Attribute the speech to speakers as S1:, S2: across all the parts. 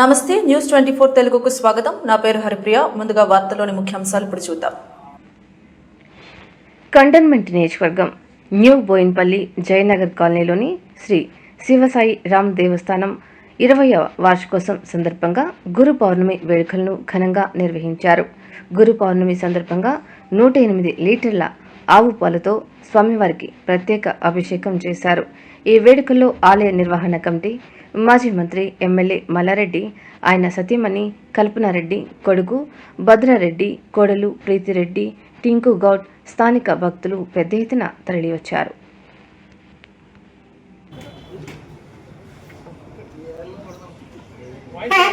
S1: నమస్తే news twenty four తెలుగుకు స్వాగతం. నా పేరు హరిప్రియ. ముందుగా వార్తలోని ముఖ్యాంశాలు ఇప్పుడు చూద్దాం.
S2: కంటోన్మెంట్ నియోజకవర్గం న్యూ బోయిన్పల్లి జయనగర్ కాలనీలోని శ్రీ శివసాయి రామ్ దేవస్థానం ఇరవయవ వార్షికోత్సవం సందర్భంగా గురు పౌర్ణమి వేడుకలను ఘనంగా నిర్వహించారు. గురు పౌర్ణమి సందర్భంగా నూట ఎనిమిది లీటర్ల ఆవు పాలతో స్వామివారికి ప్రత్యేక అభిషేకం చేశారు. ఈ వేడుకల్లో ఆలయ నిర్వహణ కమిటీ మాజీ మంత్రి ఎమ్మెల్యే మల్లారెడ్డి ఆయన సతీమణి కల్పనారెడ్డి కొడుకు భద్రారెడ్డి కోడలు ప్రీతిరెడ్డి టింకు గౌడ్ స్థానిక భక్తులు పెద్ద ఎత్తున తరలివచ్చారు
S3: Bye.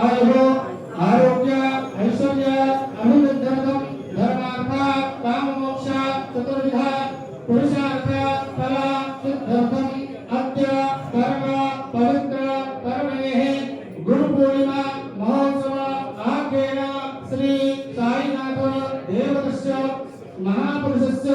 S3: ಆಯುರು ಆರೋಗ್ಯ ಐಶ್ವರ್ಯ ಅಭಿವೃದ್ಧಿ ಧರ್ಮಾರ್ಥ ಕಾಮ ಮೋಕ್ಷ ಚತುರ್ವಿಧ ಪುರುಷಾರ್ಥ ಫಲ ಸಿದ್ಧಾರ್ಥಂ ಅದ್ಯ ಕರ್ಮ ಪವಿತ್ರ ಕರ್ಮಯೇ ಗುರು ಪೂರ್ಣಿಮಾ ಮಹೋತ್ಸವ ಆಕೇನ ಶ್ರೀ ಸಾಯಿನಾಥ ದೇವದಶ್ಯ ಮಹಾಪುರುಷಸ್ಯ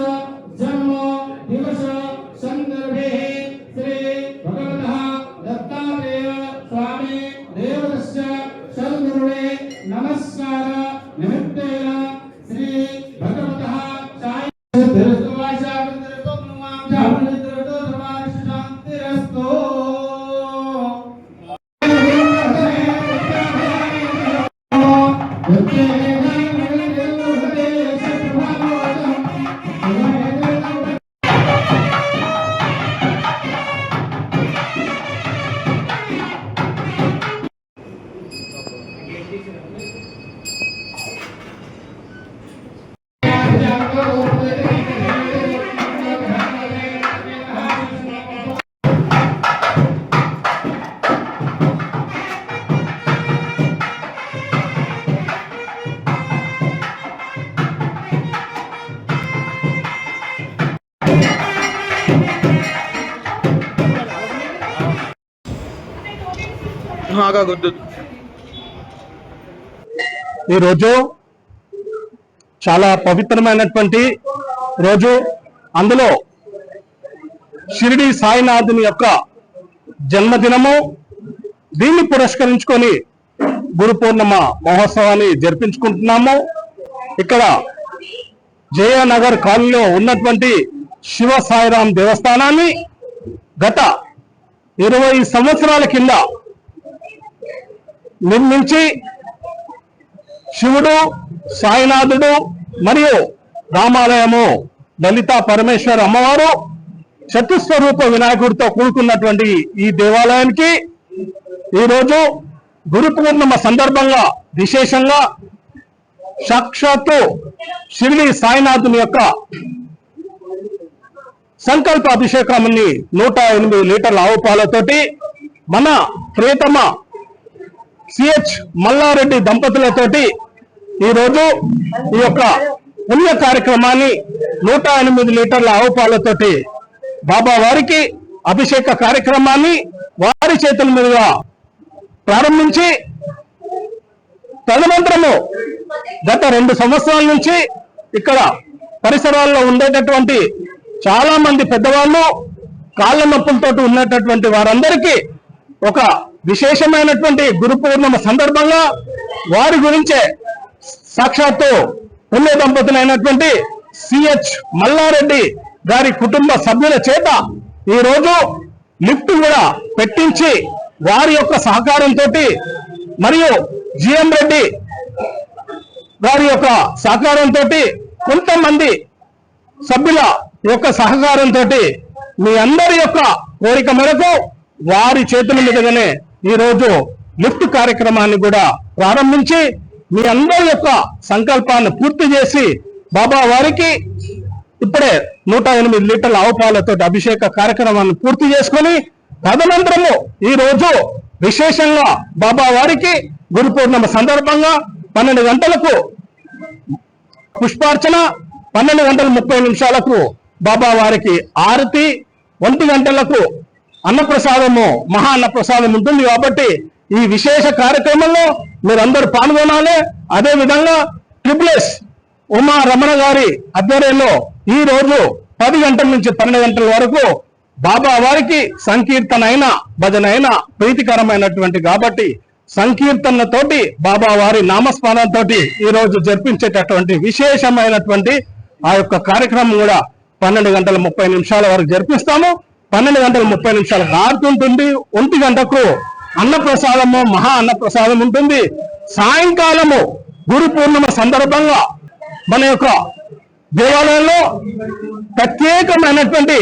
S4: ఆగొద్దు
S5: ఈరోజు చాలా పవిత్రమైనటువంటి రోజు. అందులో షిరిడి సాయినాథుని యొక్క జన్మదినము. దీన్ని పురస్కరించుకొని గురు పూర్ణిమ మహోత్సవాన్ని జరిపించుకుంటున్నాము. ఇక్కడ జయనగర్ కాలనీలో ఉన్నటువంటి శివ సాయిరాం దేవస్థానాన్ని గత ఇరవై సంవత్సరాల కింద
S3: నిర్మించి శివుడు సాయినాథుడు మరియు రామాలయము లలిత పరమేశ్వర అమ్మవారు చతుస్వరూప వినాయకుడితో కూడుకున్నటువంటి ఈ దేవాలయానికి ఈరోజు గురు పూర్ణిమ సందర్భంగా విశేషంగా సాక్షాత్తు షిరిడి సాయినాథుని యొక్క సంకల్ప అభిషేకాన్ని నూట ఎనిమిది లీటర్ల ఆవు పాలతోటి మన ప్రియతమ సిహెచ్ మల్లారెడ్డి దంపతులతోటి ఈరోజు ఈ యొక్క పుణ్య కార్యక్రమాన్ని నూట ఎనిమిది లీటర్ల ఆవు పాలతోటి బాబా వారికి అభిషేక కార్యక్రమాన్ని వారి చేతుల మీదుగా ప్రారంభించి తదనంతరము గత రెండు సంవత్సరాల నుంచి ఇక్కడ పరిసరాల్లో ఉండేటటువంటి చాలా మంది పెద్దవాళ్ళు కాళ్ళ నొప్పులతో ఉన్నటువంటి వారందరికీ ఒక విశేషమైనటువంటి గురు పూర్ణిమ సందర్భంగా వారి గురించే సాక్షాత్తు పుణ్య దంపతులైనటువంటి సిహెచ్ మల్లారెడ్డి గారి కుటుంబ సభ్యుల చేత ఈ రోజు లిఫ్ట్ కూడా పెట్టించి వారి యొక్క సహకారంతో మరియు జిఎం రెడ్డి వారి యొక్క సహకారంతో కొంతమంది సభ్యుల యొక్క సహకారంతో మీ అందరి యొక్క కోరిక మేరకు వారి చేతుల మీదుగానే ఈ రోజు లిఫ్ట్ కార్యక్రమాన్ని కూడా ప్రారంభించి మీ అందరి యొక్క సంకల్పాన్ని పూర్తి చేసి బాబా వారికి ఇప్పుడే నూట ఎనిమిది లీటర్ల ఆవుపాలతో అభిషేక కార్యక్రమాన్ని పూర్తి చేసుకొని తదనంతరము ఈ రోజు విశేషంగా బాబా వారికి గురు పూర్ణిమ సందర్భంగా పన్నెండు గంటలకు పుష్పార్చన పన్నెండు గంటల ముప్పై నిమిషాలకు బాబా వారికి ఆరతి ఒంటి గంటలకు అన్నప్రసాదము మహా అన్నప్రసాదం ఉంటుంది కాబట్టి ఈ విశేష కార్యక్రమంలో మీరందరూ పాల్గొనాలి. అదే విధంగా ట్రిపుల్ఎస్ ఉమా రమణ గారి ఆధ్వర్యంలో ఈ రోజు పది గంటల నుంచి పన్నెండు గంటల వరకు బాబా వారికి సంకీర్తన అయినా భజన అయినా ప్రీతికరమైనటువంటి కాబట్టి సంకీర్తనతోటి బాబా వారి నామస్మరణతో ఈ రోజు జరిపించేటటువంటి విశేషమైనటువంటి ఆ యొక్క కార్యక్రమం కూడా పన్నెండు గంటల ముప్పై నిమిషాల వరకు జరిపిస్తాము. పన్నెండు గంటల ముప్పై నిమిషాలకు ఆరుతుంటుంది ఒంటి గంటకు అన్నప్రసాదము మహా అన్నప్రసాదం ఉంటుంది. సాయంకాలము గురు పూర్ణిమ సందర్భంగా మన యొక్క దేవాలయంలో ప్రత్యేకమైనటువంటి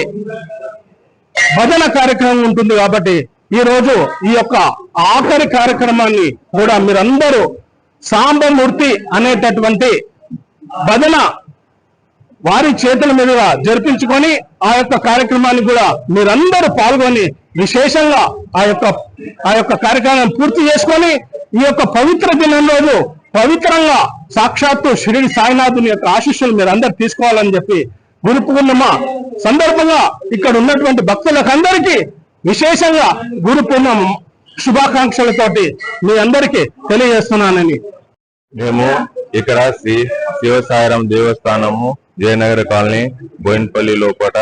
S3: భజన కార్యక్రమం ఉంటుంది కాబట్టి ఈ రోజు ఈ యొక్క ఆఖరి కార్యక్రమాన్ని కూడా మీరందరూ సాంబమూర్తి అనేటటువంటి భజన వారి చేతుల మీదుగా జరిపించుకొని ఆ యొక్క కార్యక్రమాన్ని కూడా మీరందరూ పాల్గొని విశేషంగా ఆ యొక్క ఆ యొక్క కార్యక్రమం పూర్తి చేసుకొని ఈ యొక్క పవిత్ర దినం రోజు పవిత్రంగా సాక్షాత్తు షిరిడి సాయినాథుని యొక్క ఆశీస్సులు మీరు అందరు తీసుకోవాలని చెప్పి గురు పూర్ణిమ సందర్భంగా ఇక్కడ ఉన్నటువంటి భక్తులకు అందరికీ విశేషంగా గురు పూర్ణిమ శుభాకాంక్షలతోటి మీ అందరికీ తెలియజేస్తున్నానని.
S6: మేము ఇక్కడ శ్రీ శివసాయిరం దేవస్థానము జయనగర కాలనీ బోయినపల్లి లోపల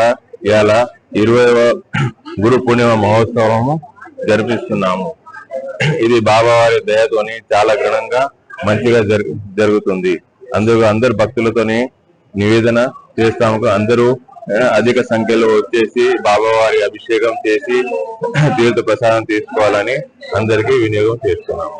S6: ఇవాళ ఇరవైవ గురు పూర్ణిమ మహోత్సవము జరిపిస్తున్నాము. ఇది బాబావారి దయతోని చాలా ఘనంగా మంచిగా జరుగుతుంది. అందుకు అందరు భక్తులతోని నివేదన చేస్తాము అందరూ అధిక సంఖ్యలో వచ్చేసి బాబావారి అభిషేకం చేసి తీర్థ ప్రసాదం తీసుకోవాలని అందరికీ వినియోగం చేస్తున్నాము.